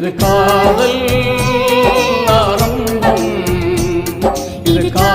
இது காதல் ஆரம்பம் இது காதல்